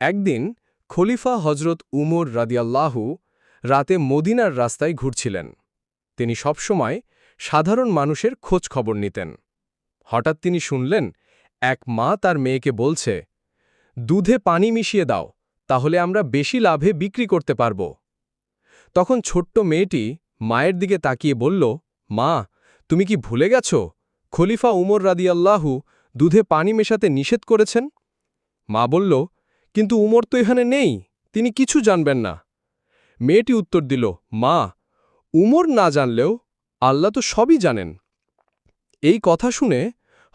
একদিন খলিফা হজরত উমর রাদিয়াল্লাহু রাতে মদিনার রাস্তায় ঘুরছিলেন। তিনি সবসময় সাধারণ মানুষের খোঁজ খবর নিতেন। হঠাৎ তিনি শুনলেন, এক মা তার মেয়েকে বলছে, দুধে পানি মিশিয়ে দাও, তাহলে আমরা বেশি লাভে বিক্রি করতে পারব। তখন ছোট্ট মেয়েটি মায়ের দিকে তাকিয়ে বলল, মা, তুমি কি ভুলে গেছ? খলিফা উমর রাদিয়াল্লাহু দুধে পানি মেশাতে নিষেধ করেছেন? মা বলল কিন্তু উমর তো এখানে নেই, তিনি কিছু জানবেন না। মেয়েটি উত্তর দিল, মা, উমর না জানলেও আল্লাহ তো সবই জানেন। এই কথা শুনে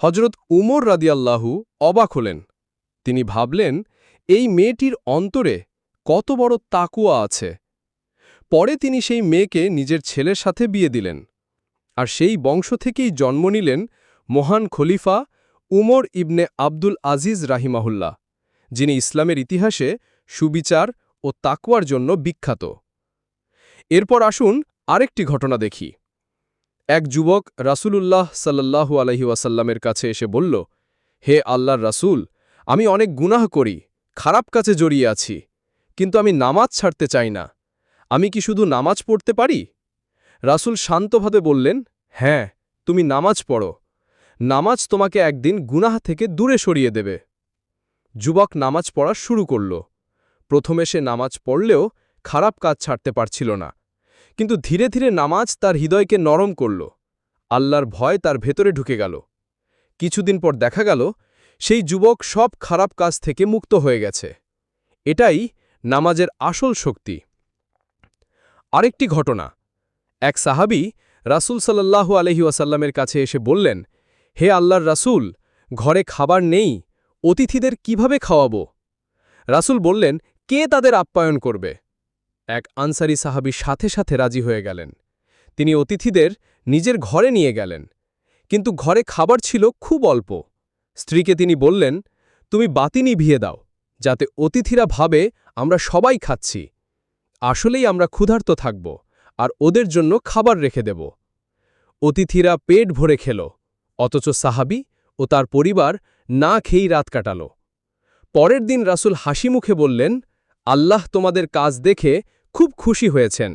হজরত উমর রাদিয়াল্লাহু অবাক হলেন। তিনি ভাবলেন, এই মেয়েটির অন্তরে কত বড় তাকুয়া আছে। পরে তিনি সেই মেয়েকে নিজের ছেলের সাথে বিয়ে দিলেন আর সেই বংশ থেকেই জন্ম নিলেন মহান খলিফা উমর ইবনে আব্দুল আজিজ রাহিমাহুল্লাহ। যিনি ইসলামের ইতিহাসে সুবিচার ও তাকুয়ার জন্য বিখ্যাত। এরপর আসুন আরেকটি ঘটনা দেখি। এক যুবক রাসূলুল্লাহ সাল্লাল্লাহু আলহি ওয়াসাল্লামের কাছে এসে বলল, হে আল্লাহর রাসূল, আমি অনেক গুনাহ করি, খারাপ কাছে জড়িয়ে আছি, কিন্তু আমি নামাজ ছাড়তে চাই না। আমি কি শুধু নামাজ পড়তে পারি? রাসূল শান্তভাবে বললেন হ্যাঁ তুমি নামাজ পড়ো। নামাজ তোমাকে একদিন গুনাহ থেকে দূরে সরিয়ে দেবে। যুবক নামাজ পড়া শুরু করল। প্রথমে সে নামাজ পড়লেও খারাপ কাজ ছাড়তে পারছিল না। কিন্তু ধীরে ধীরে নামাজ তার হৃদয়কে নরম করল। আল্লাহর ভয় তার ভেতরে ঢুকে গেল। কিছুদিন পর দেখা গেল, সেই যুবক সব খারাপ কাজ থেকে মুক্ত হয়ে গেছে। এটাই নামাজের আসল শক্তি। আরেকটি ঘটনা। এক সাহাবি রাসূল সাল্লাল্লাহু আলহি ওয়াসাল্লামের কাছে এসে বললেন, হে আল্লাহর রাসূল, ঘরে খাবার নেই অতিথিদের কীভাবে খাওয়াবো? রাসূল বললেন, কে তাদের আপ্যায়ন করবে? এক আনসারি সাহাবি সাথে সাথে রাজি হয়ে গেলেন। তিনি অতিথিদের নিজের ঘরে নিয়ে গেলেন। কিন্তু ঘরে খাবার ছিল খুব অল্প। স্ত্রীকে তিনি বললেন, তুমি বাতি নিভিয়ে দাও, যাতে অতিথিরা ভাবে আমরা সবাই খাচ্ছি। আসলেই আমরা ক্ষুধার্ত থাকব আর ওদের জন্য খাবার রেখে দেব। অতিথিরা পেট ভরে খেল, অথচ সাহাবি ও তার পরিবার না খেয়েই রাত কাটাল। পরের দিন রাসুল হাসি মুখে বললেন, আল্লাহ তোমাদের কাজ দেখে খুব খুশি হয়েছেন।